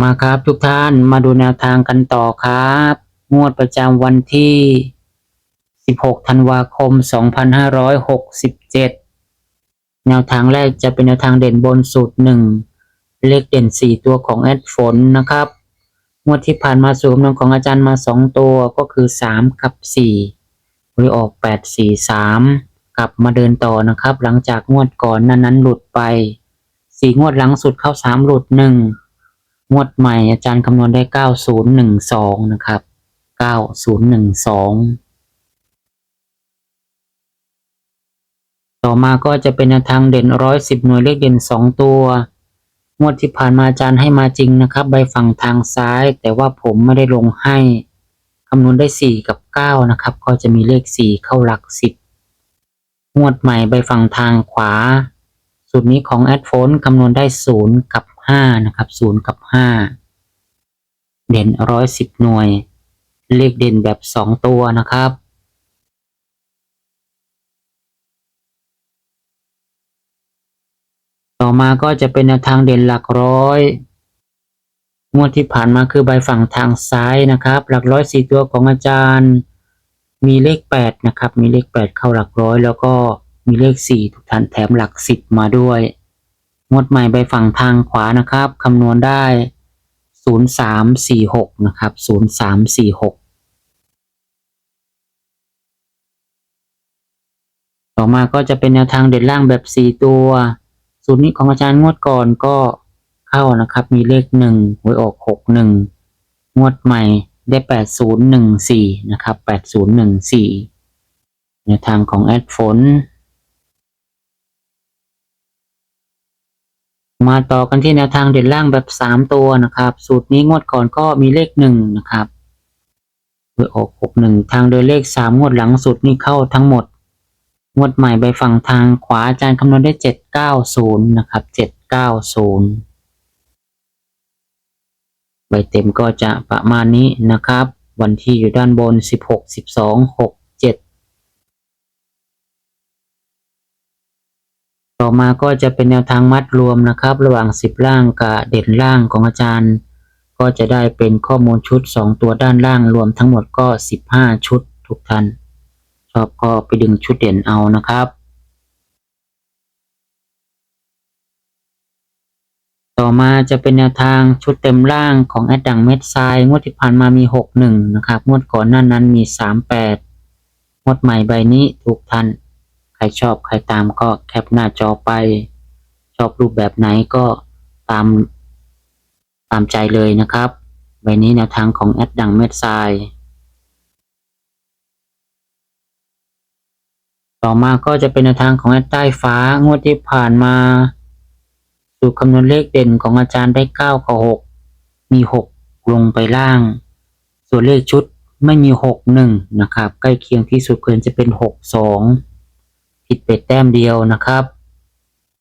มาครับทุกท่านมาดูแนวทางกันต่อครับ งวดประจำวันที่ 16 ธันวาคม 2567 แนวทางแรกจะเป็นแนวทางเด่นบนสูตรหนึ่งเลขเด่น 4 ตัวของแอดฝนนะครับ งวดที่ผ่านมาสูตรคำนวณของอาจารย์มา 2 ตัวก็คือ 3 กับ4หรือออก 8 4 3 กลับมาเดินต่อนะครับ หลังจากงวดก่อนนั้นนั้นหลุดไป 4 งวดหลังสุดเข้า 3 หลุด 1 งวดใหม่อาจารย์คำนวณได้ 9012 นะครับ 9012 ต่อมาก็จะเป็นทางเด่น 110 หน่วยเลขเด่น 2 ตัว งวดที่ผ่านมาอาจารย์ให้มาจริงนะครับ ใบฝั่งทางซ้าย แต่ว่าผมไม่ได้ลงให้คำนวณได้ 4 กับ 9 นะครับ ก็จะมีเลข 4 เข้าหลัก 10 งวดใหม่ใบฝั่งทางขวาสูตรนี้ของแอดโฟนคำนวณได้ 0 กับ 5นะครับ0กับ5เด่น110หน่วย เลขเด่นแบบ2ตัวนะครับต่อมาก็จะเป็นแนวทางเด่นหลักร้อยงวดที่ผ่านมาคือใบฝั่งทางซ้ายนะครับ หลักร้อยสี่ตัวของอาจารย์ มีเลขแปดนะครับ มีเลขแปดเข้าหลักร้อย แล้วก็มีเลขสี่ทุกท่านแถมหลักสิบมาด้วย งวดใหม่ใบฝั่งทางขวานะครับคำนวณได้ศูนย์สามสี่หกนะครับศูนย์สามสี่หกต่อมาก็จะเป็นแนวทางเด่นล่างแบบสี่ตัว สูตรนี้ของอาจารย์งวดก่อนก็เข้านะครับ มีเลขหนึ่งหวยออกหกหนึ่งงวดใหม่ได้แปดศูนย์หนึ่งสี่นะครับแปดศูนย์หนึ่งสี่แนวทางของแอดฝน มาต่อกันที่แนวทางเด่นล่างแบบ 3 ตัวนะครับ สูตรนี้งวดก่อนก็มีเลข 1 นะครับคือออกหกหนึ่งทางโดยเลข 3 งวดหลังสุดนี้เข้าทั้งหมด งวดใหม่ไปฝั่งทางขวาอาจารย์คำนวณได้ 790 นะครับ 790 ใบเต็มก็จะประมาณนี้นะครับ วันที่อยู่ด้านบน 16 12 6 ต่อมาก็จะเป็นแนวทางมัดรวมนะครับ ระหว่างสิบล่างกับเด่นล่างของอาจารย์ ก็จะได้เป็นข้อมูลชุดสองตัวด้านล่างรวมทั้งหมดก็สิบห้าชุดทุกท่านชอบก็ไปดึงชุดเด่นเอานะครับ ต่อมาจะเป็นแนวทางชุดเต็มล่างของแอดดังเม็ดทรายงวดที่ผ่านมามีหกหนึ่งนะครับงวดก่อนหน้านั้นมีสามแปดงวดใหม่ใบนี้ถูกท่าน รชอบใครตามก็แคปหน้าจอไป ชอบรูปแบบไหนก็ตามตามใจเลยนะครับ ใบนี้แนวทางของแอดดังเม็ดทรายต่อมาก็จะเป็นแนวทางของแอดใต้ฟ้างวดที่ผ่านมาสูตรคำนวณเลขเด่นของอาจารย์ได้เก้ากับหกมีหกลงไปล่าง ส่วนเลขชุดไม่มีหกหนึ่งนะครับ ใกล้เคียงที่สุดเกินจะเป็นหกสอง ผิดเป็ดแต้มเดียวนะครับ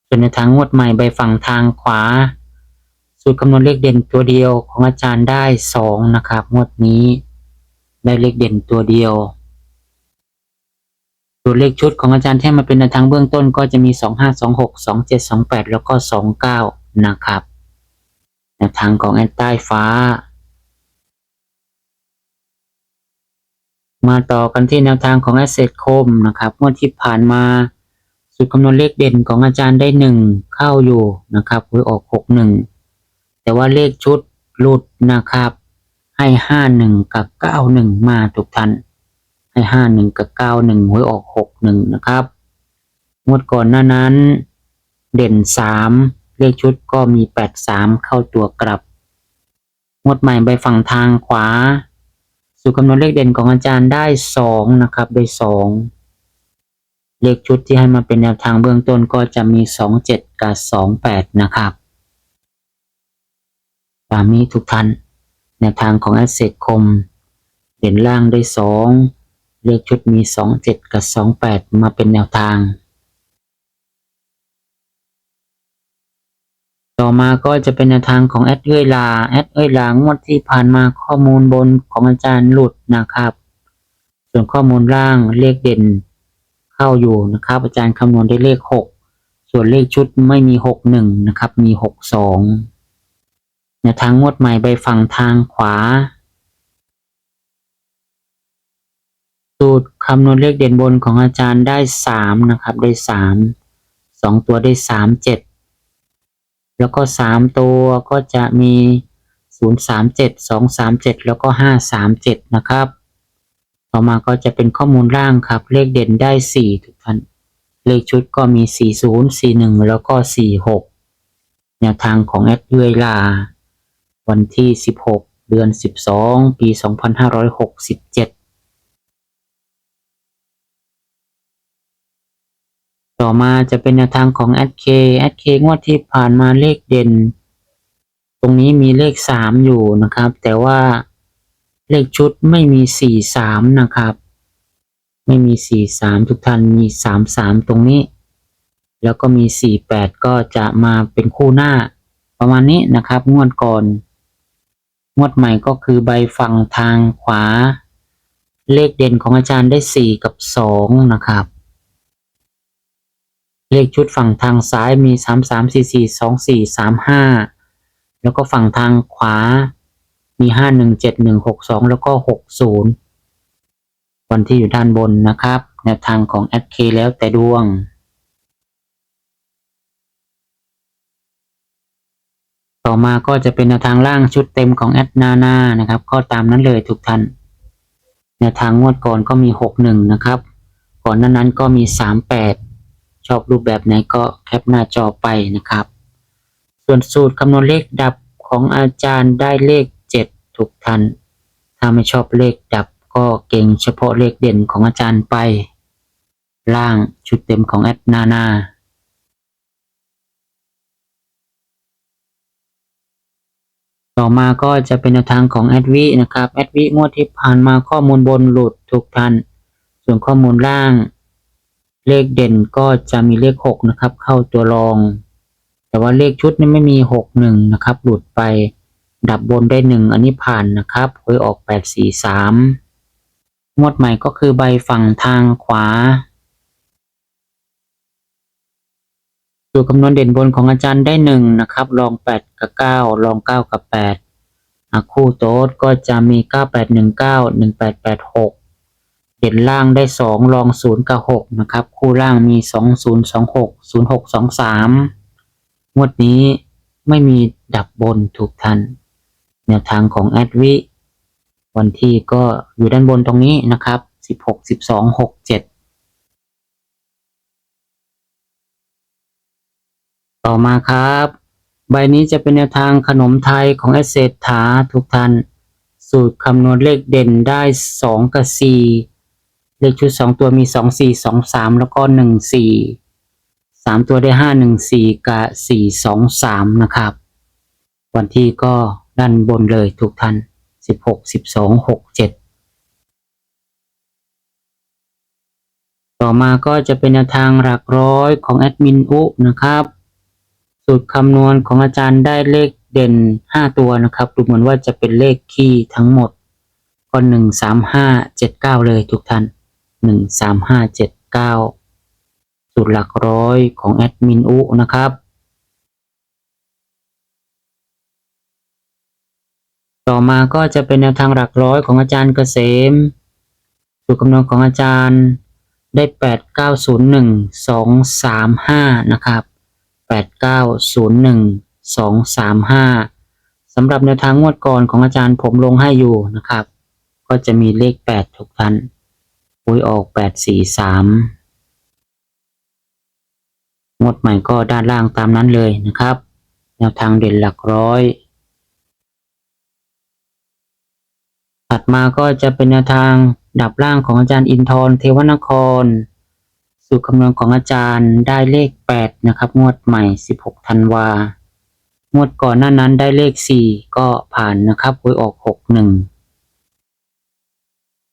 ส่วนในทางงวดใหม่ใบฝั่งทางขวา สูตรคำนวณเลขเด่นตัวเดียวของอาจารย์ได้สองนะครับงวดนี้ได้เลขเด่นตัวเดียวตัวเลขชุดของอาจารย์ที่มาเป็นในทางเบื้องต้นก็จะมี 2 5 2 6 2 7 2 8 แล้วก็ 29 นะครับแนทางของแอนใต้ฟ้า มาต่อกันที่แนวทางของ Asset c o m นะครับงวดที่ผ่านมาสูตรคำนวณเลขเด่นของอาจารย์ได้ 1 เข้าอยู่นะครับหวยออก 61 แต่ว่าเลขชุดหลุดนะครับให้ 51 กับ 91 มาทุกท่านให้ห้าหนึ่งกับเก้าหนึ่งหวยออกหกหนึ่งนะครับงวดก่อนหน้านั้นเด่นสามเลขชุดก็มีแปดสามเข้าตัวกลับงวดใหม่ใบฝั่งทางขวา สูตรคำนวณเลขเด่นของอาจารย์ได้สองนะครับได้สองเลขชุดที่ให้มาเป็นแนวทางเบื้องต้นก็จะมีสองเจ็ดกับสองแปดนะครับตามนี้ทุกท่านแนวทางของ Asset คม เด่นล่างได้สองเลขชุดมีสองเจ็ดกับสองแปดมาเป็นแนวทาง ต่อมาก็จะเป็นแนวทางของแอดเอ้ยลา แอดเอ้ยลางวดที่ผ่านมาข้อมูลบนของอาจารย์หลุดนะครับ ส่วนข้อมูลล่างเลขเด่นเข้าอยู่นะครับ อาจารย์คำนวณได้เลขหกส่วนเลขชุดไม่มีหกหนึ่งนะครับ มีหกสองแนวทางงวดใหม่ใบฝั่งทางขวาสูตรคำนวณเลขเด่นบนของอาจารย์ได้สามนะครับ ได้สามสองตัวได้สามเจ็ด แล้วก็สามตัวก็จะมีศูนย์สามเจ็ดสองสามเจ็ดแล้วก็ห้าสามเจ็ดนะครับ ต่อมาก็จะเป็นข้อมูลล่างครับ เลขเด่นได้สี่ทุกท่านเลขชุดก็มีสี่ศูนย์สี่หนึ่งแล้วก็สี่หกแนวทางของแอดเวลา วันที่สิบหกเดือนสิบสองปีสองพันห้าร้อยหกสิบเจ็ด ต่อมาจะเป็นแนวทางของ a d k a d k งวดที่ผ่านมาเลขเด่น ตรงนี้มีเลขสามอยู่นะครับ แต่ว่าเลขชุดไม่มีสี่สามนะครับ ไม่มีสี่สามทุกท่านมีสามสามตรงนี้ แล้วก็มีสี่แปดก็จะมาเป็นคู่หน้า ประมาณนี้นะครับ งวดก่อน งวดใหม่ก็คือใบฝั่งทางขวา เลขเด่นของอาจารย์ได้สี่กับสองนะครับ เลขชุดฝั่งทางซ้ายมีสามสามสี่สี่สองสี่สามห้าแล้วก็ฝั่งทางขวามีห้าหนึ่งเจ็ดหนึ่งหกสองแล้วก็หกศูนย์วันที่อยู่ด้านบนนะครับ แนวทางของแอดเคแล้วแต่ดวงต่อมาก็จะเป็นแนวทางล่างชุดเต็มของแอดนานานะครับ ก็ตามนั้นเลยทุกท่านแนวทางงวดก่อนก็มีหกหนึ่งนะครับ ก่อนนั้นนั้นก็มีสามแปด อบรูปแบบไหนก็แคปหน้าจอไปนะครับ ส่วนสูตรคำนวณเลขดับของอาจารย์ได้เลขเจ็ดทุกท่านถ้าไม่ชอบเลขดับก็เก่งเฉพาะเลขเด่นของอาจารย์ไป ล่างชุดเต็มของแอดนานาต่อมาก็จะเป็นแนวทางของแอดวินะครับแอดวิงวดที่ผ่านมาข้อมูลบนหลุดทุกท่านส่วนข้อมูลล่าง เลขเด่นก็จะมีเลขหกนะครับ เข้าตัวรอง แต่ว่าเลขชุดนี่ไม่มีหกหนึ่งนะครับ หลุดไปดับบนได้หนึ่งอันนี้ผ่านนะครับหวยออกแปดสี่สามงวดใหม่ก็คือใบฝั่งทางขวาสูตรคำนวณเด่นบนของอาจารย์ได้หนึ่งนะครับลองแปดกับเก้าลองเก้ากับแปดคู่โต๊ดก็จะมีเก้าแปดหนึ่งเก้าหนึ่งแปดแปดหก เด่นล่างได้สองรองศูนย์กับหกนะครับ คู่ล่างมีสองศูนย์สองหกศูนย์หกสองสามงวดนี้ไม่มีดับบนถูกทันแนวทางของแอดวิวันที่ก็อยู่ด้านบนตรงนี้นะครับสิบหกสิบสองหกเจ็ดต่อมาครับ ใบนี้จะเป็นแนวทางขนมไทยของแอดเศรษฐาทุกท่าน สูตรคำนวณเลขเด่นได้สองกับสี่ เลขชุดสองตัวมีสองสี่สองสามแล้วก็หนึ่งสี่สามตัวได้ห้าหนึ่งสี่กับสี่สองสามนะครับวันที่ก็ด้านบนเลยทุกท่านสิบหกสิบสองหกเจ็ดต่อมาก็จะเป็นแนวทางหลักร้อยของแอดมินอุนะครับสูตรคำนวณของอาจารย์ได้เลขเด่นห้าตัวนะครับ ดูเหมือนว่าจะเป็นเลขคีย์ทั้งหมดก็หนึ่งสามห้าเจ็ดเก้าเลยทุกท่าน หนึ่งสามห้าเจ็ดเก้าสูตรหลักร้อยของแอดมินอุนะครับ ต่อมาก็จะเป็นแนวทางหลักร้อยของอาจารย์เกษม สูตรคำนวณของอาจารย์ได้แปดเก้าศูนย์หนึ่งสองสามห้านะครับแปดเก้าศูนย์หนึ่งสองสามห้าสำหรับแนวทางงวดก่อนของอาจารย์ผมลงให้อยู่นะครับ ก็จะมีเลขแปดทุกท่าน หวยออกแปดสี่สามงวดใหม่ก็ด้านล่างตามนั้นเลยนะครับ แนวทางเด่นหลักร้อย ถัดมาก็จะเป็นแนวทางดับล่างของอาจารย์อินทร์เทวนคร สูตรคำนวณของอาจารย์ได้เลข 8 นะครับ งวดใหม่ 16 ธันวางวดก่อนหน้านั้นได้เลขสี่ก็ผ่านนะครับหวยออกหกหนึ่ง